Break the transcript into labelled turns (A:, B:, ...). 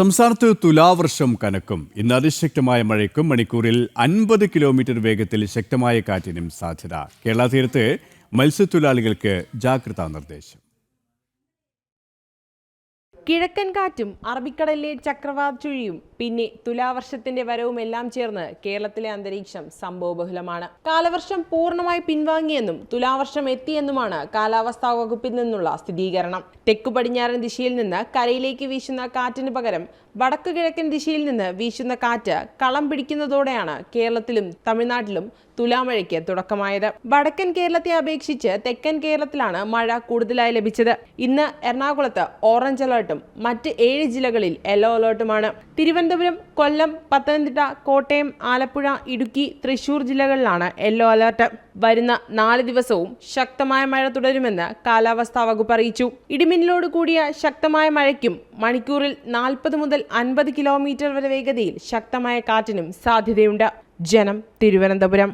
A: സംസ്ഥാനത്ത് തുലാവർഷം കനക്കും ഇന്ന് അതിശക്തമായ മഴയ്ക്കും മണിക്കൂറിൽ അൻപത് കിലോമീറ്റർ വേഗത്തിൽ ശക്തമായ കാറ്റിനും സാധ്യത കേരള തീരത്ത് മത്സ്യത്തൊഴിലാളികൾക്ക് ജാഗ്രതാ നിർദ്ദേശം
B: കിഴക്കൻ കാറ്റും അറബിക്കടലിലെ ചക്രവാത ചുഴിയും പിന്നെ തുലാവർഷത്തിന്റെ വരവും എല്ലാം ചേർന്ന് കേരളത്തിലെ അന്തരീക്ഷം സംഭവബഹുലമാണ് കാലവർഷം പൂർണ്ണമായി പിൻവാങ്ങിയെന്നും തുലാവർഷം എത്തിയെന്നുമാണ് കാലാവസ്ഥാ വകുപ്പിൽ നിന്നുള്ള സ്ഥിരീകരണം തെക്കു പടിഞ്ഞാറൻ ദിശയിൽ നിന്ന് കരയിലേക്ക് വീശുന്ന കാറ്റിന് പകരം വടക്കു കിഴക്കൻ ദിശയിൽ നിന്ന് വീശുന്ന കാറ്റ് കളം പിടിക്കുന്നതോടെയാണ് കേരളത്തിലും തമിഴ്നാട്ടിലും തുലാമഴയ്ക്ക് തുടക്കമായത് വടക്കൻ കേരളത്തെ അപേക്ഷിച്ച് തെക്കൻ കേരളത്തിലാണ് മഴ കൂടുതലായി ലഭിച്ചത് ഇന്ന് എറണാകുളത്ത് ഓറഞ്ച് അലർട്ട് അലേർട്ടും മറ്റ് ഏഴ് ജില്ലകളിൽ യെല്ലോ അലേർട്ടുമാണ് തിരുവനന്തപുരം കൊല്ലം പത്തനംതിട്ട കോട്ടയം ആലപ്പുഴ ഇടുക്കി തൃശൂർ ജില്ലകളിലാണ് യെല്ലോ അലർട്ട് വരുന്ന നാല് ദിവസവും ശക്തമായ മഴ തുടരുമെന്ന് കാലാവസ്ഥാ വകുപ്പ് അറിയിച്ചു ഇടിമിന്നലോട് കൂടിയ ശക്തമായ മഴയ്ക്കും മണിക്കൂറിൽ നാൽപ്പത് മുതൽ അൻപത് കിലോമീറ്റർ വരെ വേഗതയിൽ ശക്തമായ കാറ്റിനും സാധ്യതയുണ്ട് ജനം തിരുവനന്തപുരം